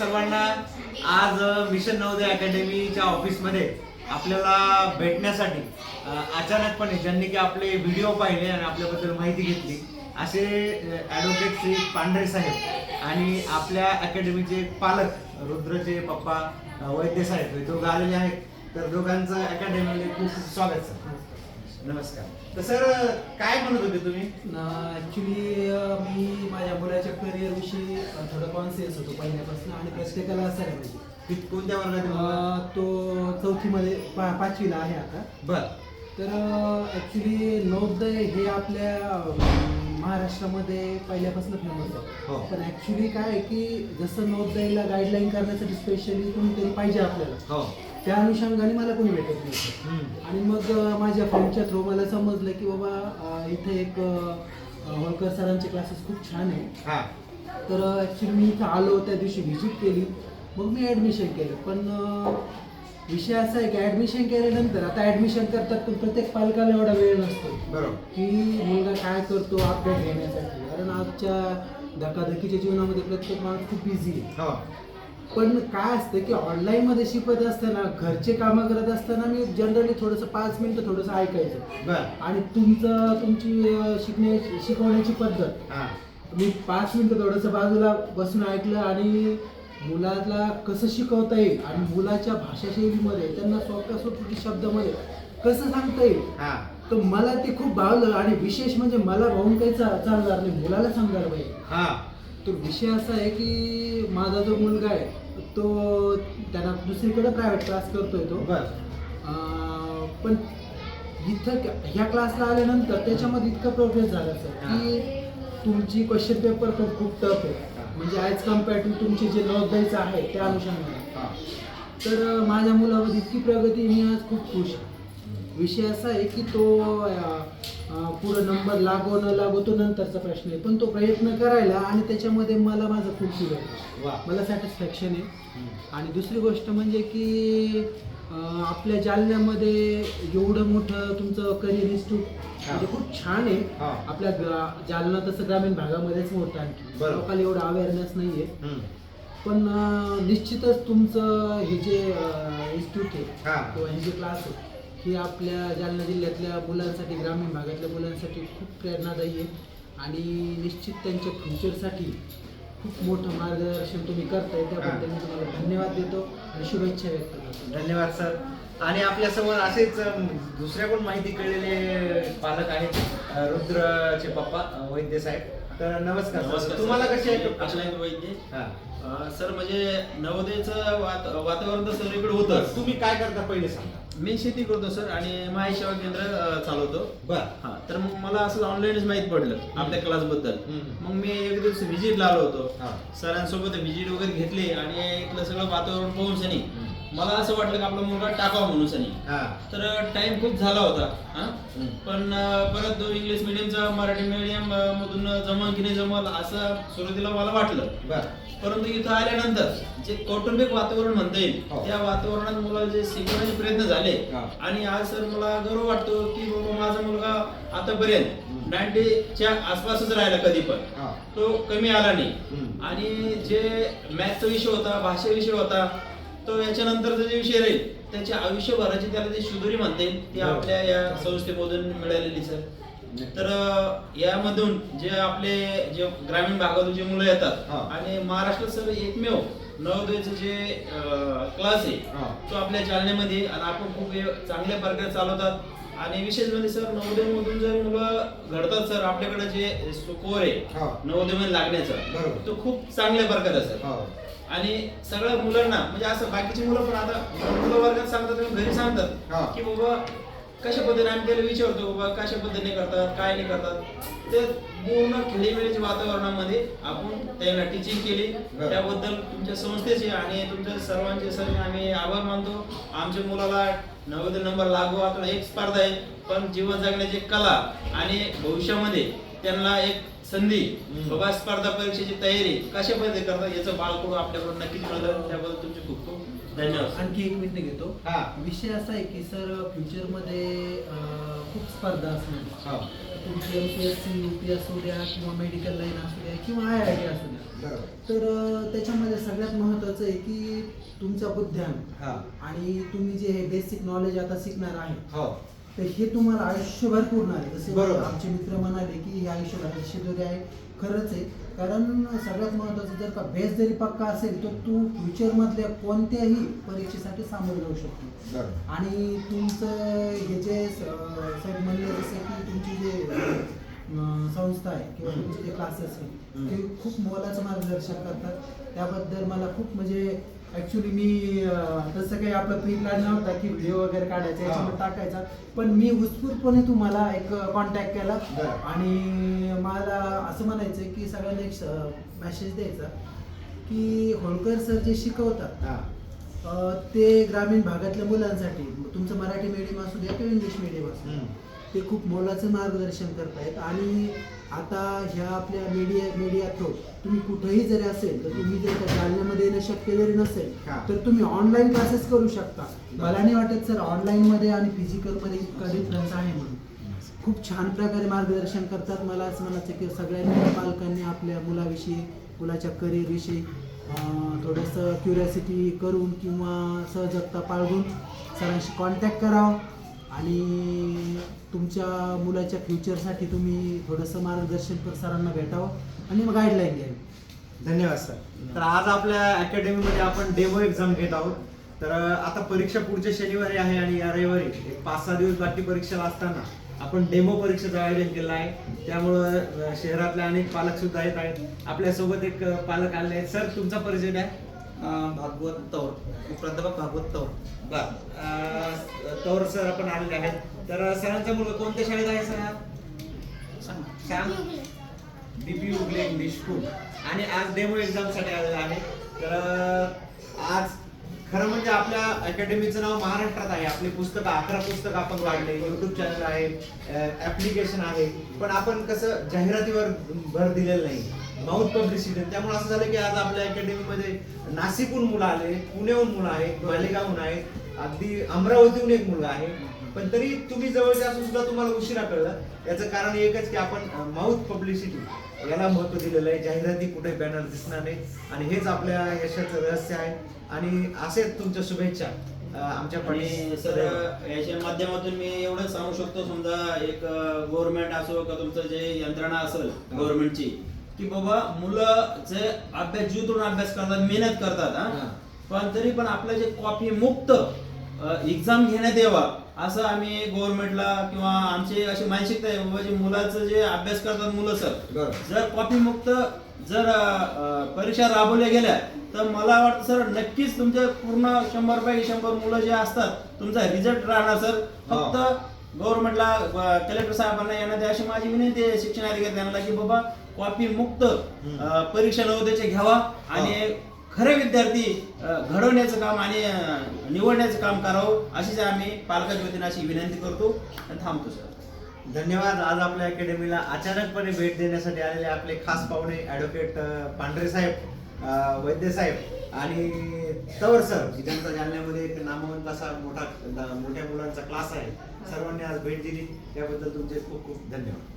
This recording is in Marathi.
सर्वांना आज मिशन नवोदय अकॅडमीच्या ऑफिसमध्ये आपल्याला भेटण्यासाठी अचानकपणे ज्यांनी की आपले व्हिडिओ पाहिले आणि आपल्याबद्दल माहिती घेतली असे ॲडव्होकेट श्री पांढरे साहेब आणि आपल्या अकॅडमीचे पालक रुद्रचे पप्पा वैद्य साहेब हे दोघं आलेले आहेत. तर दोघांचं अकॅडमीमध्ये खूप खूप स्वागत सर. नमस्कार. तर सर काय म्हणत होते तुम्ही? ॲक्च्युली मी माझ्या मुलाच्या करिअर विषयी अ, थोडं कॉन्शियस होतो पहिल्यापासून आणि प्रत्येकाला असायला पाहिजे कि- कोणत्या वर्गात आहे मुलगा? अ, तो चौथीमध्ये पा पाचवीला आहे आता. बर. तर ॲक्च्युली नवोदय हे आपल्या अ, महाराष्ट्रामध्ये पहिल्यापासून फेमस हो. आहे पण ॲक्च्युली काय आहे की जसं नवोदयला गाईडलाईन करण्यासाठी स्पेशली कोणीतरी पाहिजे आपल्याला हो. त्या अनुषंगाने मला कोणी भेटत नाही. आणि मग माझ्या फ्रेंडच्या थ्रू मला समजलं की बाबा इथे एक होळकर सरांचे क्लासेस खूप छान आहे हा. तर ॲक्च्युली मी इथं आलो त्या दिवशी व्हिजिट केली. मग मी ॲडमिशन केलं. पण विषय असा आहे की ॲडमिशन केल्यानंतर आता ॲडमिशन करतात पण प्रत्येक पालकाला एवढा वेळ नसतो. बरोबर. की मुलगा काय करतो अपडेट घेण्यासाठी. कारण आजच्या धकाधकीच्या जीवनामध्ये प्रत्येक माणूस खूप बिझी आहे. हो. पण काय असतं की ऑनलाईन मध्ये शिकवत असताना घरचे कामं करत असताना मी जनरली थोडंसं पाच मिनिटं थोडंसं ऐकायचं. आणि तुमचं तुमची शिकण्या शिकवण्याची पद्धत. हा. मी पाच मिनिटं थोडंसं बाजूला बसून ऐकलं आणि मुलाला कसं शिकवता येईल आणि मुलाच्या भाषाशैलीमध्ये त्यांना सोप्या सोप्या शब्दामध्ये कसं सांगता येईल? हा. तर मला ते खूप भावलं आणि विशेष म्हणजे मला भाऊन काही चालणार नाही. मुलाला समजायला पाहिजे. हा तो विषय असा आहे की माझा जो मुलगा आहे तो त्यांना दुसरीकडे प्रायव्हेट क्लास करतोय तो. बर. अं, पण इथं क- ह्या क्लासला आल्यानंतर त्याच्यामध्ये इतका प्रोग्रेस झाला सर की तुमची क्वेश्चन पेपर खूप खूप टफ आहे. म्हणजे ॲज कंपेअर टू तुमचे जे नवोदयचं आहे त्या अनुषंगाने. हा. तर माझ्या मुलामध्ये इतकी प्रगती मी आज खूप खुश आहे. विषय असा आहे की तो पुढं नंबर लागो न लागो तो नंतरचा प्रश्न आहे पण तो प्रयत्न करायला आणि त्याच्यामध्ये मला माझं फुलफिल आहे वा मला सॅटिस्फॅक्शन आहे. आणि दुसरी गोष्ट म्हणजे की आपल्या जालन्यामध्ये एवढं मोठं तुमचं करिअर इन्स्टिट्यूट. म्हणजे खूप छान आहे. आपल्या जालना तसं ग्रामीण भागामध्येच मोठं आणखी. लोकांना एवढं अवेअरनेस नाही आहे हम्म. पण निश्चितच तुमचं हे जे इन्स्टिट्यूट आहे हा. किंवा हे जे क्लास आहे ही आपल्या जालना जिल्ह्यातल्या मुलांसाठी ग्रामीण भागातल्या मुलांसाठी खूप प्रेरणादायी आहे. आणि निश्चित त्यांच्या फ्युचरसाठी खूप मोठं मार्गदर्शन तुम्ही करताय त्याबद्दल मी तुम्हाला धन्यवाद देतो आणि शुभेच्छा व्यक्त करतो. धन्यवाद सर. आणि आपल्यासमोर असेच दुसऱ्याकडून दुसऱ्या माहिती कळलेले पालक आहेत? रुद्रचे पप्पा वैद्य साहेब. तर नमस्कार नमस्कार. तुम्हाला कशी आहे वैद्य हा. सर म्हणजे नवोदयचं वात वातावरण तर सगळीकडे होतं तुम्ही काय करता पहिले सांगा. मी शेती करतो सर आणि माय सेवा केंद्र चालवतो. बर. हा तर मग मला असं ऑनलाईनच माहीत पडलं आपल्या क्लासबद्दल. मग मी एक दिवस व्हिजिटला आलो होतो. सरांसोबत व्हिजिट वगैरे घेतली आणि इथलं सगळं वातावरण पाहून सनी मला असं वाटलं की आपला मुलगा टाकावा म्हणून सनी हा तर टाइम खूप झाला होता हा हम्म. पण अं, परत तो इंग्लिश मिडियमचा मराठी मिडियम मधून जमल की नाही जमल असं सुरुवातीला मला वाटलं बर परंतु इथं आल्यानंतर जे कौटुंबिक वातावरण म्हणता येईल हो. त्या वातावरणात मुलाला जे शिकवण्याचे प्रयत्न झाले हा. आणि आज सर मला गर्व वाटतो की बाबा माझा मुलगा आतापर्यंत हम्म. नाईन्टीच्या आसपासच राहिला कधी पण हा. तो कमी आला नाही हम्म. आणि जे मॅथचा विषय होता भाषा विषय होता तो याच्यानंतरचा जे विषय राहील त्याच्या आयुष्यभराची त्याला जे शुद्धुरी म्हणता येईल ती. आपल्या या संस्थेमधून मिळालेली सर तर यामधून जे आपले जे ग्रामीण भागातून जे मुलं येतात. आणि महाराष्ट्रात सर एकमेव नवोदयचं जे क्लास आहे. तो आपल्या जालन्यामध्ये आणि आपण खूप चांगल्या प्रकारे चालवतात आणि विशेष म्हणजे सर नवोदय मधून जर मुलं घडतात सर आपल्याकडे जे स्कोर आहे. नवोदयमध्ये लागण्याचा. तो खूप चांगल्या प्रकारे सर. आणि सगळ्या मुलांना म्हणजे असं बाकीची मुलं पण आता मुलं वर्गात सांगतात आणि घरी हा. सांगतात की बाबा कशा पद्धतीने आम्ही त्याला विचारतो बाबा कशा पद्धतीने करतात काय नाही करतात ते पूर्ण खेळीमेळीच्या वातावरणामध्ये आपण त्यांना टीचिंग केली बरं. त्याबद्दल तुमच्या संस्थेचे आणि तुमच्या सर्वांचे सर आम्ही आभार मानतो आमच्या मुलाला नव्वद नंबर लागू आता एक स्पर्धा आहे पण जीवन जगण्याची कला आणि भविष्यामध्ये त्यांना एक संधी. बाबा स्पर्धा परीक्षेची तयारी कशा पद्धतीने करतात याचं बाळकडून आपल्याकडून नक्कीच मिळतं त्याबद्दल तुमचे खूप खूप धन्यवाद. आणखी एक मिनिट घेतो. हा. विषय असा आहे की सर फ्युचरमध्ये अं, खूप स्पर्धा असणार हो. तुमची M P S C U P असू द्या किंवा मेडिकल लाईन असू द्या किंवा आय आय टी असू द्या. तर त्याच्यामध्ये सगळ्यात महत्त्वाचं आहे की तुमचा बुद्ध्यांक हा. आणि तुम्ही जे हे बेसिक नॉलेज आता शिकणार आहे हो. तर हे तुम्हाला आयुष्यभर पुरणार आहे जसे. आमचे मित्र म्हणाले की हे आयुष्यभराची शिदोरी आहे खरंच आहे कारण सगळ्यात महत्त्वाचं जर का बेस जरी पक्का असेल तर तू फ्युचरमधल्या कोणत्याही परीक्षेसाठी सामोरं जाऊ शकतो आणि तुमचं हे जे साहेब म्हणले जसं की तुमची जे संस्था आहे किंवा. तुमचे जे क्लासेस आहेत. ते खूप मोलाचं मार्गदर्शन करतात त्याबद्दल मला खूप म्हणजे ॲक्च्युली मी तसं काही आपला प्री प्लॅन नव्हता की व्हिडिओ वगैरे काढायचा याच्यामध्ये टाकायचा. पण मी उत्स्फूर्तपणे तुम्हाला एक कॉन्टॅक्ट केला. आणि मला असं म्हणायचं की सगळ्यांना एक मेसेज द्यायचा की होळकर सर जे शिकवतात ते ग्रामीण भागातल्या मुलांसाठी तुमचं मराठी मीडियम असू द्या किंवा इंग्लिश मीडियम असू. ते खूप मोलाचं मार्गदर्शन करतायत. आणि आता ह्या आपल्या मीडिया मीडिया थ्रू तुम्ही कुठेही जरी असेल तर तुम्ही जर जालन्यामध्ये येणं शक्य जरी नसेल. तर तुम्ही ऑनलाईन क्लासेस करू शकता. मला नाही वाटत सर ऑनलाईनमध्ये आणि फिजिकलमध्ये इतका डिफरन्स आहे म्हणून. खूप छान प्रकारे मार्गदर्शन करतात मला असं म्हणायचं की सगळ्यांनी पालकांनी आपल्या मुलाविषयी मुलाच्या करिअरविषयी थोडंसं क्युरियासिटी करून किंवा सहजगता बाळगून सरांशी कॉन्टॅक्ट करावं. आणि तुमच्या मुलाच्या फ्युचरसाठी तुम्ही थोडंसं मार्गदर्शन कर सरांना भेटावं आणि मग गाईडलाईन घ्यावी. धन्यवाद सर. तर आज आपल्या अकॅडमीमध्ये आपण डेमो एक्झाम घेत आहोत. तर आता परीक्षा पुढच्या शनिवारी आहे आणि या रविवारी एक पाच सहा दिवस बाकी परीक्षेला असताना आपण डेमो परीक्षेचं आयोजन केलं आहे. त्यामुळं शहरातले अनेक पालक सुद्धा येत आहेत. आपल्यासोबत एक पालक आले आहेत. सर तुमचा परिचय द्या. भागवत तौर प्राध्यापक भागवत तौर. बर. तौर सर आपण आलेले आहेत. तर सरांचा मुलगा कोणत्या शाळेत आहे सर? सांग. सांग बीपी उगले. इंग्लिश स्कूल आणि आज डेमो एक्झामसाठी आलेला आहे. तर आज खरं म्हणजे आपल्या अकॅडमीचं नाव महाराष्ट्रात आहे. आपली पुस्तकं अकरा पुस्तकं आपण काढले युट्यूब चॅनल आहे. ऍप्लिकेशन आहे. पण आपण कसं जाहिरातीवर भर दिलेलं नाही. माउथ पब्लिसिटी त्यामुळे असं झालं की आज आपल्या अकॅडमीमध्ये नाशिकहून मुलं आले पुण्याहून मुलं आहेत मालेगावहून आहेत अगदी अमरावतीहून एक मुलगा आहे पण तरी तुम्ही जवळचे असून सुद्धा तुम्हाला उशिरा कळलं. याचं कारण एकच की आपण माउथ पब्लिसिटी याला महत्त्व दिलेलं आहे. जाहिराती कुठे बॅनर दिसणार नाही. आणि हेच आपल्या यशाचं रहस्य आहे. आणि असेच तुमच्या शुभेच्छा आमच्या सर. याच्या माध्यमातून मी एवढं सांगू शकतो. समजा एक गव्हर्नमेंट असो का तुमचं जे यंत्रणा असेल गव्हर्नमेंटची की बाबा मुलं जे अभ्यास जीवतून अभ्यास करतात मेहनत करतात हा. हा पण तरी पण आपलं जे कॉपी मुक्त एक्झाम घेण्यात यावा असं आम्ही गव्हर्नमेंटला किंवा आमची अशी मानसिकता आहे बाबा जे मुलाचं जे अभ्यास करतात मुलं सर. जर कॉपी मुक्त जर अ, परीक्षा राबवल्या गेल्या तर मला वाटतं सर नक्कीच तुमचे पूर्ण शंभर पैकी शंभर मुलं जे असतात तुमचा रिझल्ट राहणार सर फक्त गव्हर्नमेंटला कलेक्टर साहेबांना येण्यात अशी माझी विनंती आहे शिक्षण अधिकारी त्यांना की बाबा कॉपी मुक्त परीक्षा नवोदयाचे घ्यावा आणि खरे विद्यार्थी घडवण्याचं काम आणि निवडण्याचं काम करावं अशीच आम्ही पालकाच्या वतीने अशी विनंती करतो आणि थांबतो सर. धन्यवाद. आज आपल्या अकॅडमीला अचानकपणे भेट देण्यासाठी आलेले आपले खास पाहुणे ऍडव्होकेट पांढरे साहेब वैद्य साहेब आणि तवर सर ज्यांचा जालन्यामध्ये एक नामवंत असा मोठा मोठ्या मुलांचा क्लास आहे. सर्वांनी आज भेट दिली. त्याबद्दल तुमचे खूप खूप धन्यवाद.